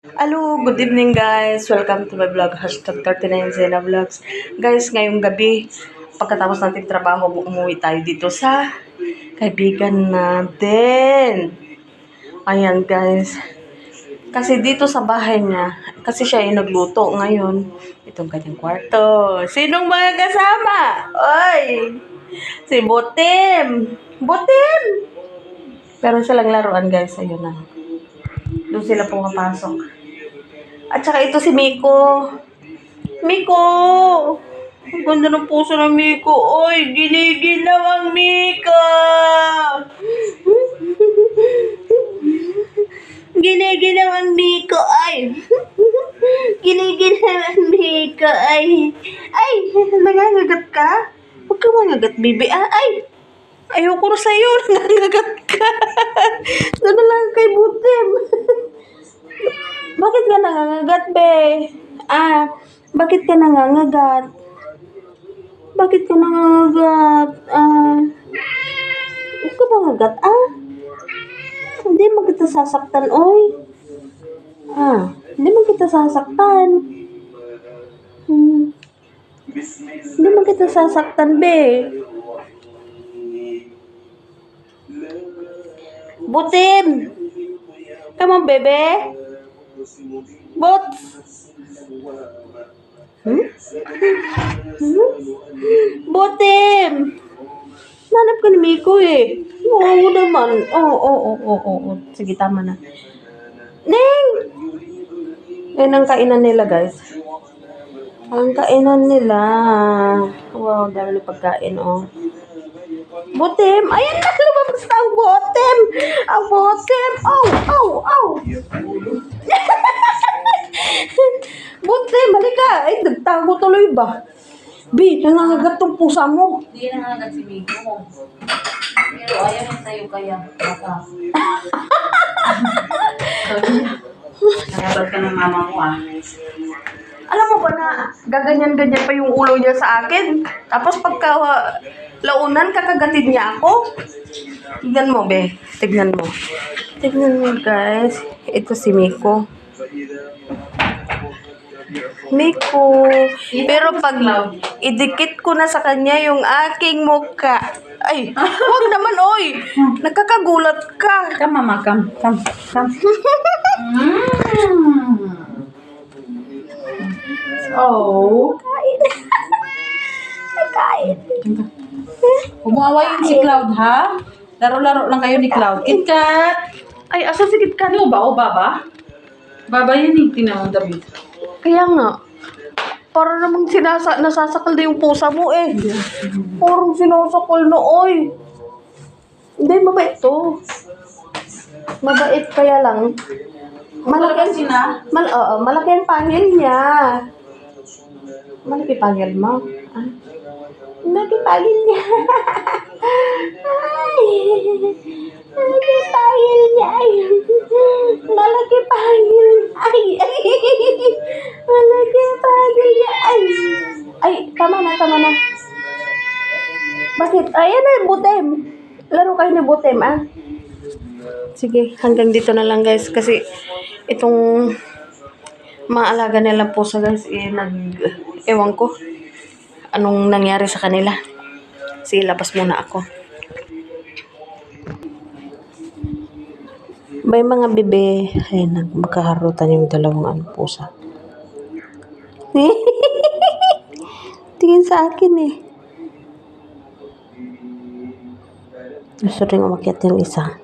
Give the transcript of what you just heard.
Hello, good evening guys. Welcome to my vlog. Hashtag 39 Zena Vlogs. Guys, ngayong gabi, pagkatapos natin trabaho, umuwi tayo dito sa kaibigan natin. Ayan guys. Kasi dito sa bahay niya, kasi siya yung nagluto ngayon. Itong kanyang kwarto. Sinong mga kasama? Oy! Si Botim! Botim! Pero siya lang laruan guys. Ayun na. Doon sila pumapasok. At saka ito si Miko. Miko! Ang ganda ng puso ng Miko. Oy, giniginaw ang Miko! Giniginaw ang Miko, ay! Giniginaw ang Miko, ay! Ay! Nangangagat ka? Huwag ka mangagat, bibi. Ah, ay! Ayoko na sa'yo. Nangangagat ka. Doon na lang kay Butim. Bakit ka nangangagat, be? Ah, bakit ka nangangagat? Bakit ka nangangagat? Ah, huwag ka mangagat, ah? Hindi mo kita sasaktan, oy. Ah, hindi mo kita sasaktan. Hmm. Hindi mo kita sasaktan, be. Butim! Come on, bebe. Bot! Hmm? Hmm? Butim! Nanap ka ni Miko eh. Oo naman. Oo, oo, oo, oo. Sige, tama na. Neng! Yan ang kainan nila, guys. Ang kainan nila. Wow, dami na pagkain, oh. Butim! Ayan na! Lumabas na ang butim! Ang butim! Oh! Oh! Oh! butim! Halika! Ay, nagtago tuloy ba? Bi, nangangagat tong pusa mo. Hindi na agad si Migo. Pero ayaw niya sa'yo kaya. Baka. Nagabag ka ng mama mo ah. Alam mo ba na gaganyan-ganyan pa yung ulo niya sa akin? Tapos pagka uh, launan, kakagatin niya ako. Tignan mo, be. Tignan mo. Tignan mo, guys. Ito si Miko. Miko. Pero pag idikit ko na sa kanya yung aking mukha. Ay, wag naman, oy. Nagkakagulat ka. Come mama, come. Come. Come. mm. Oh. Kain. Kain. Umuawayin si Cloud ha? Laro-laro lang kayo ni Cloud. KitKat! Ay, asa si Kitkat? Ano ba? O baba? Baba yan eh. Tingnan mo David. Kaya nga, para namang sinasa, nasasakal na yung pusa mo eh. Parang sinasakal na, oy. Hindi, mabait to. Mabait kaya lang. Malaki, sina? mal, oo, malaki ang pangil niya. Malaki pangil mo. Ah. Malaki pangil niya. Ay. Malaki pangil niya. Ay. Malaki pangil niya. Ay. Ay. Malaki pangil niya. Ay. Ay, tama na. Bakit? Ayan na, butem. Laro kayo ni butem, ah. Sige, hanggang dito na lang guys kasi itong maalaga nila po sa guys eh, nag ewan ko anong nangyari sa kanila. Sige, labas muna ako. May mga bebe, ay nagmakaharutan yung dalawang ano pusa. Tingin sa akin eh. Gusto rin umakyat yung isa.